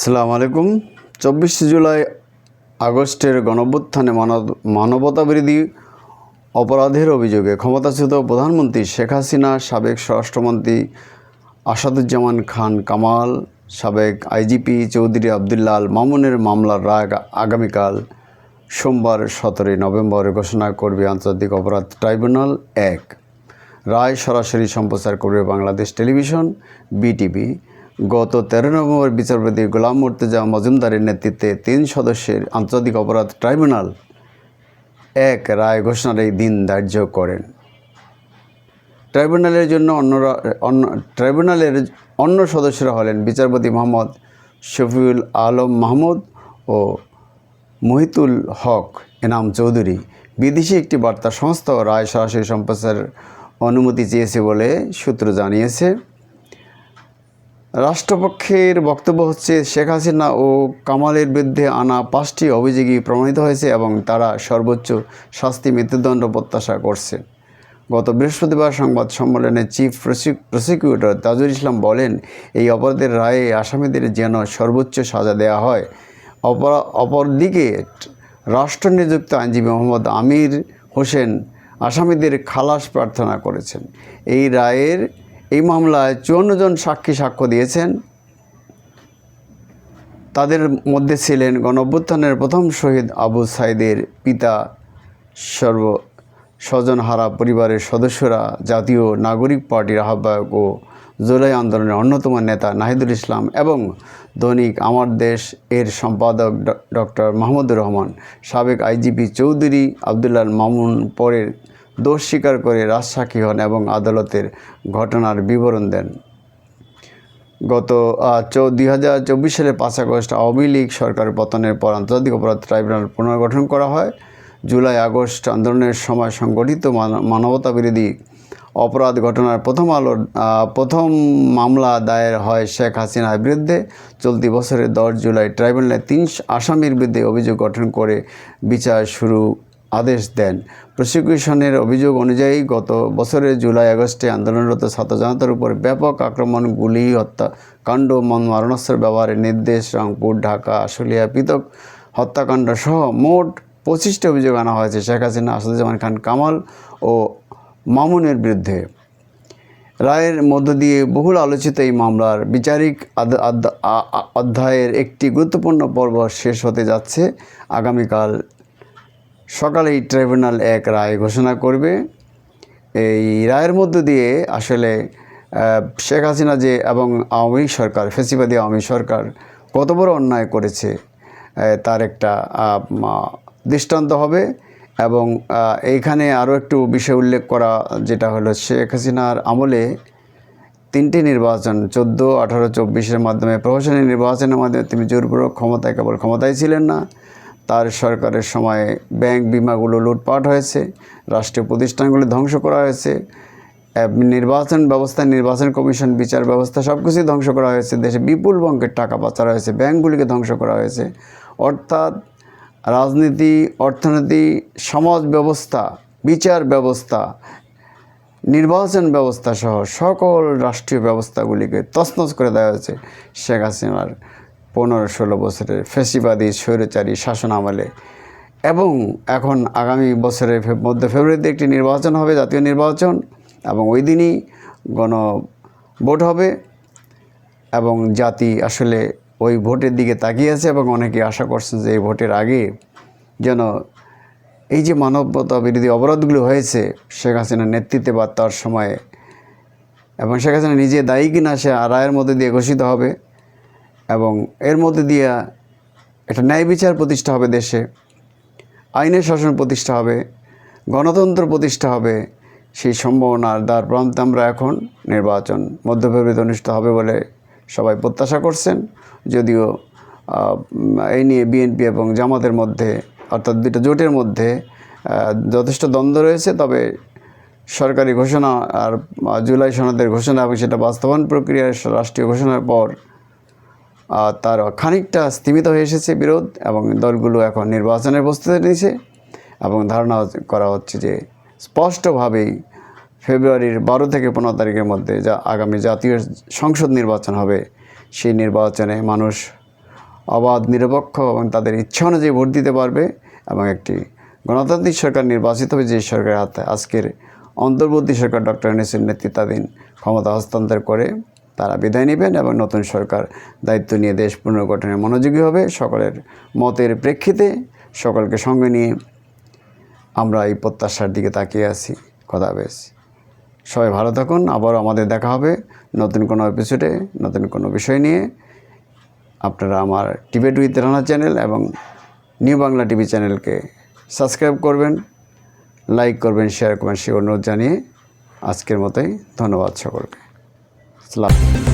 আসসালামু আলাইকুম। চব্বিশে জুলাই আগস্টের গণঅভ্যুত্থানে মানব- মানবতাবিরোধী অপরাধের অভিযোগে ক্ষমতাচ্যুত প্রধানমন্ত্রী শেখ হাসিনা, সাবেক স্বরাষ্ট্রমন্ত্রী আসাদুজ্জামান খান কামাল, সাবেক আইজিপি চৌধুরী আবদুল্লাহ আল মামুনের মামলার রায় আগামীকাল সোমবার সতেরোই নভেম্বর ঘোষণা করবে আন্তর্জাতিক অপরাধ ট্রাইব্যুনাল এক। রায় সরাসরি সম্প্রচার করবে বাংলাদেশ টেলিভিশন, বিটিভি। গত তেরো নভেম্বর বিচারপতি গোলাম মুর্তজা মজুমদারের নেতৃত্বে তিন সদস্যের আন্তর্জাতিক অপরাধ ট্রাইব্যুনাল এক রায় ঘোষণার এই দিন ধার্য করেন। ট্রাইব্যুনালের জন্য অন্যরা, অন্য, ট্রাইব্যুনালের অন্য সদস্যরা হলেন বিচারপতি মোহাম্মদ শফিউল আলম মাহমুদ ও মহিতুল হক এনাম চৌধুরী। বিদেশি একটি বার্তা সংস্থাও রায় সরাসরি সম্প্রচারের অনুমতি চেয়েছে বলে সূত্র জানিয়েছে। রাষ্ট্রপক্ষের বক্তব্য হচ্ছে, শেখ হাসিনা ও কামালের বিরুদ্ধে আনা পাঁচটি অভিযোগই প্রমাণিত হয়েছে এবং তারা সর্বোচ্চ শাস্তি মৃত্যুদণ্ড প্রত্যাশা করছে। গত বৃহস্পতিবার সংবাদ সম্মেলনে চিফ প্রসিকিউটর তাজুল ইসলাম বলেন, এই অপরাধের রায়ে আসামিদের যেন সর্বোচ্চ সাজা দেওয়া হয়। অপর, অপরদিকে রাষ্ট্র নিযুক্ত আইনজীবী মোহাম্মদ আমির হোসেন আসামিদের খালাস প্রার্থনা করেছেন। এই রায়ের এই মামলায় চুয়ান্ন জন সাক্ষী সাক্ষ্য দিয়েছেন। তাদের মধ্যে ছিলেন গণঅভ্যুত্থানের প্রথম শহীদ আবু সাইদের পিতা, সর্ব স্বজনহারা পরিবারের সদস্যরা, জাতীয় নাগরিক পার্টির আহ্বায়ক ও জুলাই আন্দোলনের অন্যতম নেতা নাহিদুল ইসলাম এবং দৈনিক আমার দেশ এর সম্পাদক ডক্টর মাহমুদুর রহমান, সাবেক আইজিপি চৌধুরী আবদুল্লাহ মামুন পরে দোষ স্বীকার করে রাজসাক্ষী হন এবং আদালতের ঘটনার বিবরণ দেন। গত চৌ দুই হাজার চব্বিশ সালে পাঁচ আগস্ট আওয়ামী লীগ সরকারের পতনের পর আন্তর্জাতিক অপরাধ ট্রাইব্যুনাল পুনর্গঠন করা হয়। জুলাই আগস্ট আন্দোলনের সময় সংগঠিত মান- মানবতা বিরোধী অপরাধ ঘটনার প্রথম আহ, প্রথম মামলা দায়ের হয় শেখ হাসিনার বিরুদ্ধে। চলতি বছরের দশ জুলাই ট্রাইব্যুনালে তিন আসামির বিরুদ্ধে অভিযোগ গঠন করে বিচার শুরু আদেশ দেন। প্রসিকিউশনের অভিযোগ অনুযায়ী গত বছরের জুলাই আগস্টে আন্দোলনরত ছাত্র জনতার উপর ব্যাপক আক্রমণ, গুলি, হত্যা, কাণ্ড, মন মারণাস্ত্র ব্যবহারের নির্দেশ, রংপুর, ঢাকা, আশুলিয়া, পৃথক হত্যাকাণ্ড সহ মোট পঁচিশটি অভিযোগ আনা হয়েছে, শেখ হাসিনা, আসাদুজ্জামান খান, কামাল ও মামুনের বিরুদ্ধে। রায়ের মধ্য দিয়ে বহুল আলোচিত এই মামলার বিচারিক অধ্যায়ের একটি গুরুত্বপূর্ণ পর্ব শেষ হতে যাচ্ছে। আগামীকাল সকালে এই ট্রাইব্যুনাল এক রায় ঘোষণা করবে। এই রায়ের মধ্য দিয়ে আসলে শেখ হাসিনা যে এবং আওয়ামী সরকার, ফেসিবাদী আওয়ামী সরকার কত বড় অন্যায় করেছে তার একটা দৃষ্টান্ত হবে এবং এইখানে আরও একটু বিষয় উল্লেখ করা যেটা হলো, শেখ হাসিনার আমলে তিনটি নির্বাচন, চোদ্দ, আঠারো, চব্বিশের মাধ্যমে প্রহসনী নির্বাচনের মাধ্যমে তিনি জোরপূর্বক ক্ষমতায়, কেবল ক্ষমতায় ছিলেন না তার সরকারের সময়ে ব্যাংক বিমাগুলো লুটপাট হয়েছে, রাষ্ট্রীয় প্রতিষ্ঠানগুলো ধ্বংস করা হয়েছে নির্বাচন ব্যবস্থা, নির্বাচন কমিশন, বিচার ব্যবস্থা সব কিছুই ধ্বংস করা হয়েছে, দেশে বিপুল বঙ্কের টাকা পাচার হয়েছে, ব্যাংকগুলিকে ধ্বংস করা হয়েছে। অর্থাৎ রাজনীতি, অর্থনীতি, সমাজ ব্যবস্থা, বিচার ব্যবস্থা, নির্বাচন ব্যবস্থা সহ সকল রাষ্ট্রীয় ব্যবস্থাগুলিকে তছনছ করে দেওয়া হয়েছে শেখ হাসিনার পনেরো ষোলো বছরের ফেসিবাদী, স্বৈরচারী শাসন আমলে। এবং এখন আগামী বছরের মধ্য ফেব্রুয়ারিতে একটি নির্বাচন হবে, জাতীয় নির্বাচন, এবং ওই দিনই গণ ভোট হবে। এবং জাতি আসলে ওই ভোটের দিকে তাকিয়ে আছে, এবং অনেকে আশা করছেন যে এই ভোটের আগে যেন এই যে মানবতা বিরোধী অপরাধগুলো হয়েছে, শেখ হাসিনার নেতৃত্বে বা তার সময়ে, এবং শেখ হাসিনা নিজে দায়ী কিনা সে রায়ের মধ্যে দিয়ে ঘোষিত হবে। এর মধ্যে দিয়া একটা ন্যায় বিচার প্রতিষ্ঠা হবে দেশে, আইনের শাসন প্রতিষ্ঠা হবে, গণতন্ত্র প্রতিষ্ঠা হবে, সেই সম্ভাবনার দ্বার প্রান্তে আমরা এখন নির্বাচন মধ্য ফেব্রুয়ারিতে অনুষ্ঠিত হবে বলে সবাই প্রত্যাশা করছেন। যদিও এই নিয়ে বিএনপি এবং জামাতের মধ্যে, অর্থাৎ দুটো জোটের মধ্যে যথেষ্ট দ্বন্দ্ব রয়েছে। তবে সরকারি ঘোষণা আর জুলাই সনদের ঘোষণা এবং সেটা বাস্তবায়ন প্রক্রিয়ার রাষ্ট্রীয় ঘোষণার পর তার খানিকটা স্তীমিত হয়ে এসেছে বিরোধ এবং দলগুলো এখন নির্বাচনের প্রস্তুতি নিয়েছে এবং ধারণা করা হচ্ছে যে স্পষ্টভাবেই ফেব্রুয়ারির বারো থেকে পনেরো তারিখের মধ্যে যা আগামী জাতীয় সংসদ নির্বাচন হবে, সেই নির্বাচনে মানুষ অবাধ, নিরপেক্ষ এবং তাদের ইচ্ছা অনুযায়ী ভোট দিতে পারবে এবং একটি গণতান্ত্রিক সরকার নির্বাচিত হবে যে সরকারের হাতে আজকের অন্তর্বর্তী সরকার ডক্টর ইউনূসের নেতৃত্বাধীন ক্ষমতা হস্তান্তর করে তারা বিদায় নেবেন এবং নতুন সরকার দায়িত্ব নিয়ে দেশ পুনর্গঠনে মনোযোগী হবে। সকলের মতের প্রেক্ষিতে সকলকে সঙ্গে নিয়ে আমরা এই প্রত্যাশার দিকে তাকিয়ে আছি। কথা বেশ সবাই ভালো থাকুন। আবারও আমাদের দেখা হবে নতুন কোনো এপিসোডে নতুন কোনো বিষয় নিয়ে। আপনারা আমার টিবেট উইথ রানা চ্যানেল এবং নিউ বাংলা টিভি চ্যানেলকে সাবস্ক্রাইব করবেন, লাইক করবেন শেয়ার করবেন, সে অনুরোধ জানিয়ে আজকের মতোই ধন্যবাদ সকলকে। সালাম